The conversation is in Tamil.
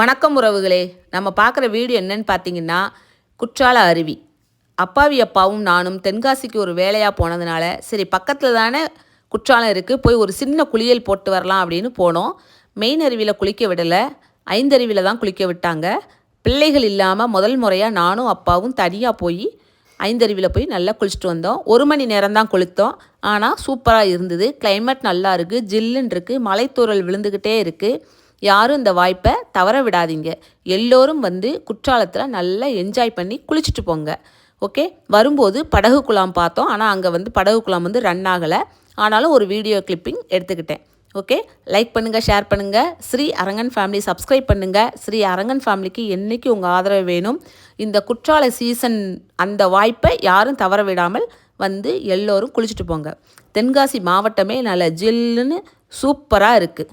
வணக்கம் உறவுகளே. நம்ம பார்க்குற வீடியோ என்னன்னு பார்த்தீங்கன்னா குற்றால அருவி. அப்பாவி அப்பாவும் நானும் தென்காசிக்கு ஒரு வேலையாக போனதுனால சரி பக்கத்தில் தானே குற்றாலம் இருக்குது போய் ஒரு சின்ன குளியல் போட்டு வரலாம் அப்படின்னு போனோம். மெயின் அருவியில் குளிக்க விடலை. ஐந்தருவியில் தான் குளிக்க விட்டாங்க. பிள்ளைகள் இல்லாமல் முதல் முறையாக நானும் அப்பாவும் தனியாக போய் ஐந்தருவியில் போய் நல்லா குளிச்சுட்டு வந்தோம். ஒரு மணி நேரம் தான் குளித்தோம். ஆனால் சூப்பராக இருந்தது. கிளைமேட் நல்லா இருக்குது ஜில்லுன்னு இருக்குது மலைத்தூரல் விழுந்துக்கிட்டே இருக்குது யாரும் இந்த வாய்ப்பை தவற விடாதீங்க. எல்லோரும் வந்து குற்றாலத்தில் நல்லா என்ஜாய் பண்ணி குளிச்சுட்டு போங்க. ஓகே வரும்போது படகு குழாம் பார்த்தோம். ஆனால் அங்கே வந்து படகு குழாம் வந்து ரன் ஆகலை. ஆனாலும் ஒரு வீடியோ கிளிப்பிங் எடுத்துக்கிட்டேன். ஓகே லைக் பண்ணுங்கள் ஷேர் பண்ணுங்கள் ஸ்ரீ அரங்கன் ஃபேமிலி சப்ஸ்கிரைப் பண்ணுங்கள் ஸ்ரீ அரங்கன் ஃபேமிலிக்கு என்றைக்கு உங்கள் ஆதரவு வேணும்? இந்த குற்றால சீசன் அந்த வாய்ப்பை யாரும் தவற விடாமல் வந்து எல்லோரும் குளிச்சுட்டு போங்க. தென்காசி மாவட்டமே நல்ல ஜில்லுன்னு சூப்பராக இருக்குது